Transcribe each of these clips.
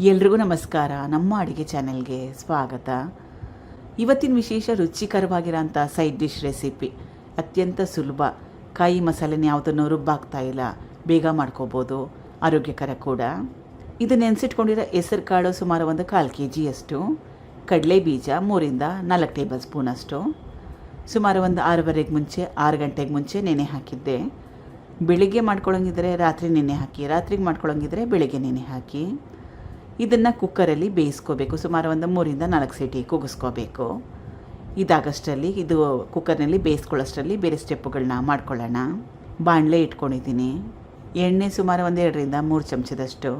ಎಲ್ರಿಗೂ ನಮಸ್ಕಾರ. ನಮ್ಮ ಅಡುಗೆ ಚಾನೆಲ್ಗೆ ಸ್ವಾಗತ. ಇವತ್ತಿನ ವಿಶೇಷ ರುಚಿಕರವಾಗಿರೋಂಥ ಸೈಡ್ ಡಿಶ್ ರೆಸಿಪಿ. ಅತ್ಯಂತ ಸುಲಭ. ಕಾಯಿ ಮಸಾಲೆನ ಯಾವುದನ್ನು ರುಬ್ಬಾಗ್ತಾ ಇಲ್ಲ. ಬೇಗ ಮಾಡ್ಕೋಬೋದು. ಆರೋಗ್ಯಕರ ಕೂಡ. ಇದು ನೆನೆಸಿಟ್ಕೊಂಡಿರೋ ಹೆಸರು ಕಾಳು ಸುಮಾರು ಒಂದು ಕಾಲು ಕೆ ಜಿಯಷ್ಟು ಕಡಲೆ ಬೀಜ ಮೂರಿಂದ ನಾಲ್ಕು ಟೇಬಲ್ ಸ್ಪೂನಷ್ಟು ಸುಮಾರು ಒಂದು ಆರೂವರೆಗೆ ಮುಂಚೆ, ಆರು ಗಂಟೆಗೆ ಮುಂಚೆ ನೆನೆ ಹಾಕಿದ್ದೆ. ಬೆಳಿಗ್ಗೆ ಮಾಡ್ಕೊಳ್ಳೋಂಗಿದ್ರೆ ರಾತ್ರಿ ನೆನೆ ಹಾಕಿ, ರಾತ್ರಿಗೆ ಮಾಡ್ಕೊಳ್ಳೋಂಗಿದ್ರೆ ಬೆಳಿಗ್ಗೆ ನೆನೆ ಹಾಕಿ. ಇದನ್ನು ಕುಕ್ಕರಲ್ಲಿ ಬೇಯಿಸ್ಕೋಬೇಕು. ಸುಮಾರು ಒಂದು ಮೂರಿಂದ ನಾಲ್ಕು ಸೀಟಿ ಕೂಗಿಸ್ಕೋಬೇಕು. ಇದಾಗಷ್ಟರಲ್ಲಿ, ಇದು ಕುಕ್ಕರ್ನಲ್ಲಿ ಬೇಯಿಸ್ಕೊಳ್ಳೋಷ್ಟರಲ್ಲಿ ಬೇರೆ ಸ್ಟೆಪ್ಪುಗಳನ್ನ ಮಾಡ್ಕೊಳ್ಳೋಣ. ಬಾಣಲೆ ಇಟ್ಕೊಂಡಿದ್ದೀನಿ. ಎಣ್ಣೆ ಸುಮಾರು ಒಂದು ಎರಡರಿಂದ ಮೂರು ಚಮಚದಷ್ಟು.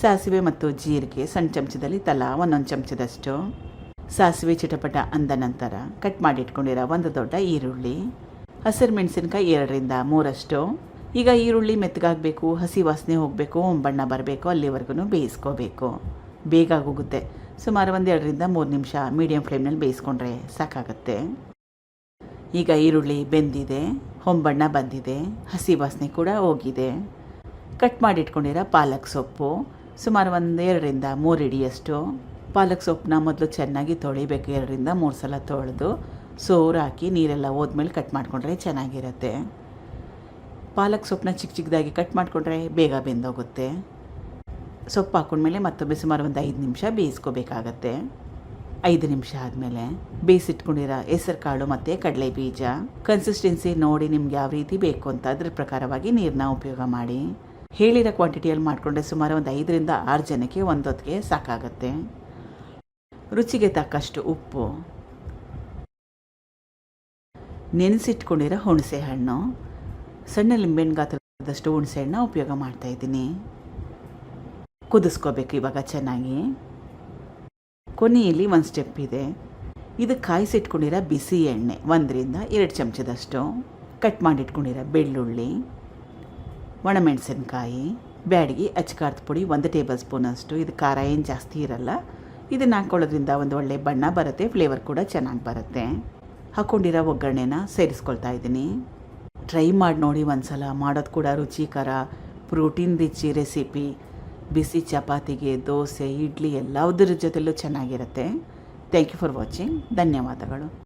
ಸಾಸಿವೆ ಮತ್ತು ಜೀರಿಗೆ ಸಣ್ಣ ಚಮಚದಲ್ಲಿ ತಲಾ ಒಂದೊಂದು ಚಮಚದಷ್ಟು. ಸಾಸಿವೆ ಚಿಟಪಟ ಅಂದ ನಂತರ ಕಟ್ ಮಾಡಿ ಇಟ್ಕೊಂಡಿರೋ ಒಂದು ದೊಡ್ಡ ಈರುಳ್ಳಿ. ಹಸಿರು ಮೆಣಸಿನ್ಕಾಯಿ ಎರಡರಿಂದ ಮೂರಷ್ಟು. ಈಗ ಈರುಳ್ಳಿ ಮೆತ್ತಗಾಗಬೇಕು, ಹಸಿ ವಾಸನೆ ಹೋಗಬೇಕು ಬಣ್ಣ ಬರಬೇಕು, ಅಲ್ಲಿವರೆಗೂ ಬೇಯಿಸ್ಕೋಬೇಕು. ಬೇಗ ಆಗೋಗುತ್ತೆ. ಸುಮಾರು ಒಂದೆರಡರಿಂದ ಮೂರು ನಿಮಿಷ ಮೀಡಿಯಮ್ ಫ್ಲೇಮ್ನಲ್ಲಿ ಬೇಯಿಸ್ಕೊಂಡ್ರೆ ಸಾಕಾಗುತ್ತೆ. ಈಗ ಈರುಳ್ಳಿ ಬೆಂದಿದೆ ಹೊಂಬಣ್ಣ ಬಂದಿದೆ, ಹಸಿ ವಾಸನೆ ಕೂಡ ಹೋಗಿದೆ. ಕಟ್ ಮಾಡಿಟ್ಕೊಂಡಿರೋ ಪಾಲಕ್ ಸೊಪ್ಪು, ಸುಮಾರು ಒಂದು ಎರಡರಿಂದ ಮೂರು ಇಡಿಯಷ್ಟು ಪಾಲಕ್ ಸೊಪ್ಪನ್ನ ಮೊದಲು ಚೆನ್ನಾಗಿ ತೊಳಿಬೇಕು, ಎರಡರಿಂದ ಮೂರು ಸಲ ತೊಳೆದು ಸೋರು ಹಾಕಿ ನೀರೆಲ್ಲ ಹೋದ್ಮೇಲೆ ಕಟ್ ಮಾಡಿಕೊಂಡ್ರೆ ಚೆನ್ನಾಗಿರುತ್ತೆ. ಪಾಲಕ್ ಸೊಪ್ಪನ್ನ ಚಿಕ್ಕ ಚಿಕ್ಕದಾಗಿ ಕಟ್ ಮಾಡಿಕೊಂಡ್ರೆ ಬೇಗ ಬೆಂದೋಗುತ್ತೆ. ಸೊಪ್ಪು ಹಾಕೊಂಡ್ಮೇಲೆ ಮತ್ತೊಮ್ಮೆ ಸುಮಾರು ಒಂದು ಐದು ನಿಮಿಷ ಬೇಯಿಸ್ಕೋಬೇಕಾಗತ್ತೆ. ಐದು ನಿಮಿಷ ಆದಮೇಲೆ ಬೇಯಿಸಿಟ್ಕೊಂಡಿರೋ ಹೆಸರು ಕಾಳು ಮತ್ತು ಕಡಲೆ ಬೀಜ ಕನ್ಸಿಸ್ಟೆನ್ಸಿ ನೋಡಿ ನಿಮ್ಗೆ ಯಾವ ರೀತಿ ಬೇಕು ಅಂತ ಅದ್ರ ಪ್ರಕಾರವಾಗಿ ನೀರನ್ನ ಉಪಯೋಗ ಮಾಡಿ. ಹೇಳಿರೋ ಕ್ವಾಂಟಿಟಿಯಲ್ಲಿ ಮಾಡಿಕೊಂಡ್ರೆ ಸುಮಾರು ಒಂದು ಐದರಿಂದ ಆರು ಜನಕ್ಕೆ ಒಂದೊತ್ತಿಗೆ ಸಾಕಾಗತ್ತೆ. ರುಚಿಗೆ ತಕ್ಕಷ್ಟು ಉಪ್ಪು. ನೆನೆಸಿಟ್ಕೊಂಡಿರೋ ಹುಣಸೆ ಹಣ್ಣು. ಸಣ್ಣ ಲಿಂಬೆಹಣ್ಣು ಗಾತ್ರದಷ್ಟು ಹುಣಸೆ ಹಣ್ಣು ಉಪಯೋಗ ಮಾಡ್ತಾಯಿದ್ದೀನಿ ಕುದಿಸ್ಕೋಬೇಕು ಇವಾಗ ಚೆನ್ನಾಗಿ. ಕೊನೆಯಲ್ಲಿ ಒಂದು ಸ್ಟೆಪ್ ಇದೆ. ಇದು ಕಾಯಿಸಿಟ್ಕೊಂಡಿರೋ ಬಿಸಿ ಎಣ್ಣೆ, ಒಂದರಿಂದ ಎರಡು ಚಮಚದಷ್ಟು. ಕಟ್ ಮಾಡಿಟ್ಕೊಂಡಿರೋ ಬೆಳ್ಳುಳ್ಳಿ, ಒಣಮೆಣಸಿನ್ಕಾಯಿ, ಬ್ಯಾಡಗಿ ಅಚ್ಚಕಾರದ ಪುಡಿ ಒಂದು ಟೇಬಲ್ ಸ್ಪೂನಷ್ಟು ಇದು ಖಾರ ಏನು ಜಾಸ್ತಿ ಇರಲ್ಲ. ಇದನ್ನು ಹಾಕ್ಕೊಳ್ಳೋದ್ರಿಂದ ಒಂದು ಒಳ್ಳೆ ಬಣ್ಣ ಬರುತ್ತೆ ಫ್ಲೇವರ್ ಕೂಡ ಚೆನ್ನಾಗಿ ಬರುತ್ತೆ. ಹಾಕ್ಕೊಂಡಿರೋ ಒಗ್ಗರಣೆನ ಸೇರಿಸ್ಕೊಳ್ತಾ ಇದ್ದೀನಿ. ಟ್ರೈ ಮಾಡಿ ನೋಡಿ ಒಂದ್ಸಲ. ಮಾಡೋದು ಕೂಡ ರುಚಿಕರ. Protein rich recipe. ಬಿಸಿ ಚಪಾತಿಗೆ ದೋಸೆ, ಇಡ್ಲಿ ಎಲ್ಲದರ ಜೊತೆಲೂ ಚೆನ್ನಾಗಿರುತ್ತೆ. ಥ್ಯಾಂಕ್ ಯು ಫಾರ್ ವಾಚಿಂಗ್ ಧನ್ಯವಾದಗಳು.